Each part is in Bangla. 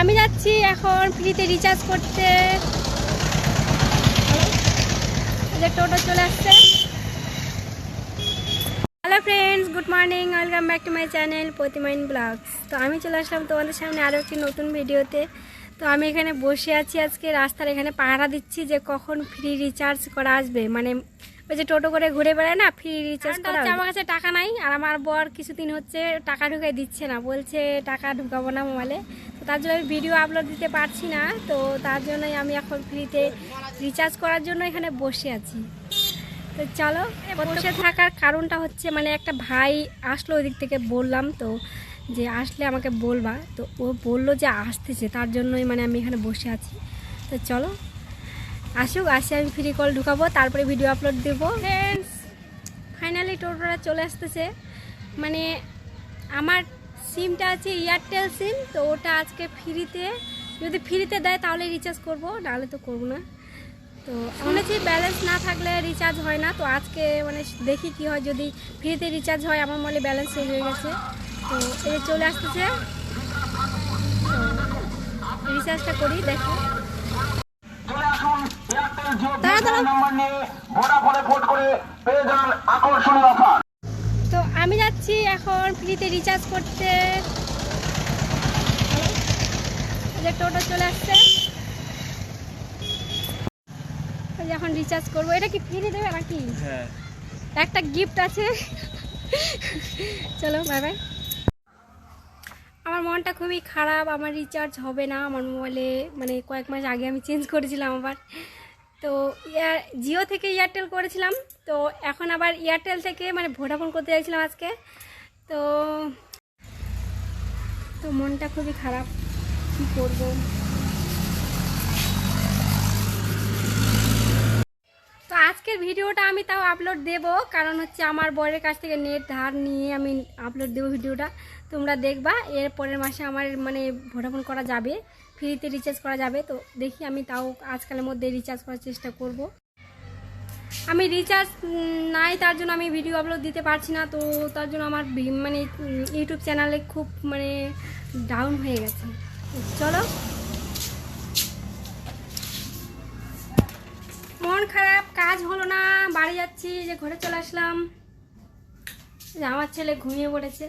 আমি যাচ্ছি এখন ফ্রিতে রিচার্জ করতে। টোটো চলে আসছে। Hello friends good morning welcome back to my channel প্রতিমাইন blogs তো আমি চলে আসলাম তোমাদের সামনে আরও একটি নতুন ভিডিওতে। তো আমি এখানে বসে আছি আজকে, রাস্তার এখানে পাহারা দিচ্ছি যে কখন ফ্রি রিচার্জ করা আসবে। মানে ওই যে টোটো করে ঘুরে বেড়ায় না ফ্রি রিচার্জ করা হচ্ছে আমার কাছে টাকা নাই আর আমার বর কিছুদিন হচ্ছে টাকা ঢুকাই দিচ্ছে না বলছে টাকা ঢুকাবো না মোবাইলে তো তার জন্য আমি ভিডিও আপলোড দিতে পারছি না তো তার জন্যই আমি এখন ফ্রিতে রিচার্জ করার জন্য এখানে বসে আছি। তো চলো বসে থাকার কারণটা হচ্ছে মানে একটা ভাই আসলো ওই দিক থেকে বললাম তো যে আসলে আমাকে বলবা। তো ও বলল যে আসতেছে তার জন্যই মানে আমি এখানে বসে আছি। তো চলো আসুক, আসে, আমি ফ্রি কল ঢুকাবো, তারপরে ভিডিও আপলোড দেবো। ফ্রেন্ডস ফাইনালি টোটোটা চলে আসতেছে। মানে আমার সিমটা আছে এয়ারটেল সিম তো ওটা আজকে ফ্রিতে যদি ফ্রিতে দেয় তাহলে রিচার্জ করব, নাহলে তো করব না। তো শুনেছি ব্যালেন্স না থাকলে রিচার্জ হয় না, তো আজকে মানে দেখি কি হয়। যদি ফ্রিতে রিচার্জ হয়, আমার মনে ব্যালেন্স শেষ হয়ে গেছে। তো এই চলে আসতেছে। রিচার্জটা করি, দেখি চলে আসুন এয়ারটেল জিও দাঁড়া, দাঁড়া। নাম্বার নিয়ে ভোডাফোনে ফোন করে পেয়ে যান আকর্ষণীয় অফার। তো আমি যাচ্ছি এখন ফ্রিতে রিচার্জ করতে। যে টোটো চলে আসছে। এখন রিচার্জ করব। এটা কি ফ্রি দেবে নাকি? হ্যাঁ। একটা গিফট আছে। চলো বাই বাই আমার মনটা খুবই খারাপ। আমার রিচার্জ হবে না। আমার মোবাইলে মানে কয়েক মাস আগে আমি চেঞ্জ করেছিলাম আবার। তো জিও থেকে এয়ারটেল করেছিলাম। তো এখন আবার এয়ারটেল থেকে মানে ভোডাফোন করতে চাইছিলাম আজকে। তো তো মনটা খুবই খারাপ। কী করব? তো আজকের ভিডিওটা আমি তাও আপলোড দেব, কারণ হচ্ছে আমার বরের কাছ থেকে নেট ধার নিয়ে আমি আপলোড দেবো ভিডিওটা। তোমরা দেখবা এর পরের মাসে আমার মানে ভোডাফোন করা যাবে। ফ্রিতে রিচার্জ করা যাবে, তো দেখি আমি তাও আজকালের মধ্যে রিচার্জ করার চেষ্টা করব। আমি রিচার্জ নাই, তার জন্য আমি ভিডিও আপলোড দিতে পারছি না, তো তার জন্য আমার মানে ইউটিউব চ্যানেলে খুব মানে ডাউন হয়ে গেছে। চলো। মন খারাপ, কাজ হলো না, বাড়ি যাচ্ছি, যে ঘরে চলে আসলাম। আমার ছেলে ঘুমিয়ে পড়েছে।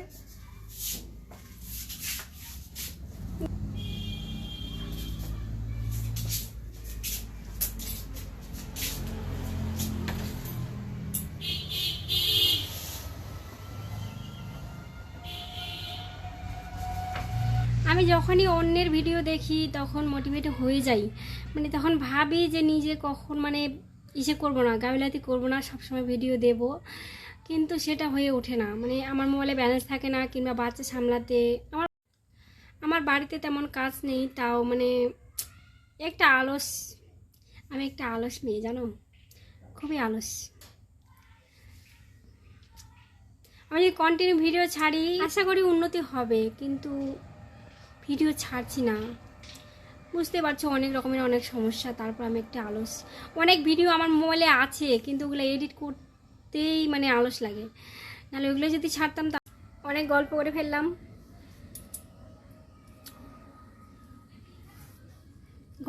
আমি যখনই অন্যের ভিডিও দেখি, তখন মোটিভেট হয়ে যাই। মানে তখন ভাবি যে নিজে কখন মানে ইসে করব না গাবিলাতি করব না, সবসময় ভিডিও দেব। কিন্তু সেটা হয়ে ওঠে না। মানে আমার মোবাইলে ব্যালেন্স থাকে না, কিংবা বাচ্চা সামলাতে আমার আমার বাড়িতে তেমন কাজ নেই, তাও মানে একটা আলস, আমি একটা আলস মেয়ে, জানো? খুবই আলস। আমি কন্টিনিউ ভিডিও ছাড়ি। আশা করি উন্নতি হবে, কিন্তু ভিডিও ছাড়ছি না। বুঝতে পারছ, অনেক রকমের অনেক সমস্যা, তারপর আমি একটা আলস। অনেক ভিডিও আমার মোবাইলে আছে, কিন্তু ওগুলো এডিট করতেই মানে আলস লাগে। নাহলে ওগুলো যদি ছাড়তাম তা অনেক গল্প করে ফেললাম।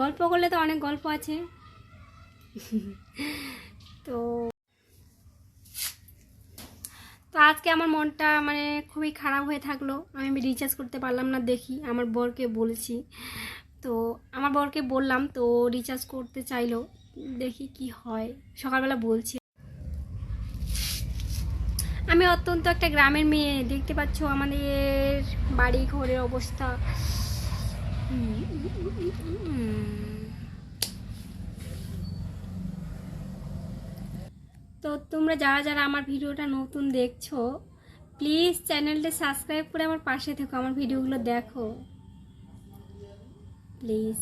গল্প করলে তো অনেক গল্প আছে। তো আজকে আমার মনটা মানে খুবই খারাপ হয়ে থাকল। আমি রিচার্জ করতে পারলাম না দেখি। আমার বরকে বলেছি। তো আমার বরকে বললাম, তো রিচার্জ করতে চাইলো। দেখি কি হয়। সকালবেলা বলছি। আমি অত্যন্ত একটা গ্রামের মেয়ে। দেখতে পাচ্ছ আমাদের বাড়ি ঘরের অবস্থা তো তোমরা যারা যারা আমার ভিডিওটা নতুন দেখছ প্লিজ চ্যানেলটা সাবস্ক্রাইব করে আমার পাশে থেকো, আমার ভিডিওগুলো দেখো। প্লিজ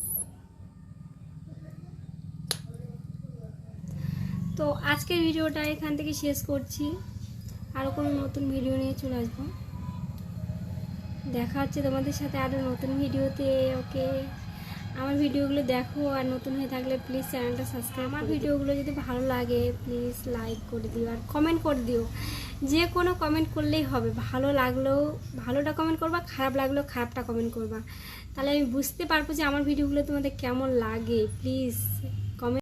তো আজকের ভিডিওটা এখান থেকে শেষ করছি। আরও কোনো নতুন ভিডিও নিয়ে চলে আসব। দেখা হচ্ছে তোমাদের সাথে আরও নতুন ভিডিওতে ওকে আমার ভিডিওগুলো দেখো আর নতুন হয়ে থাকলে প্লিজ চ্যানেলটা সাবস্ক্রাইব আমার ভিডিওগুলো যদি ভালো লাগে প্লিজ লাইক করে দিও আর কমেন্ট করে দিও। যে কোনো কমেন্ট করলেই হবে। ভালো লাগলেও ভালোটা কমেন্ট করবা খারাপ লাগলেও খারাপটা কমেন্ট করবা। তাহলে আমি বুঝতে পারব যে আমার ভিডিওগুলো তোমাদের কেমন লাগে। Please comment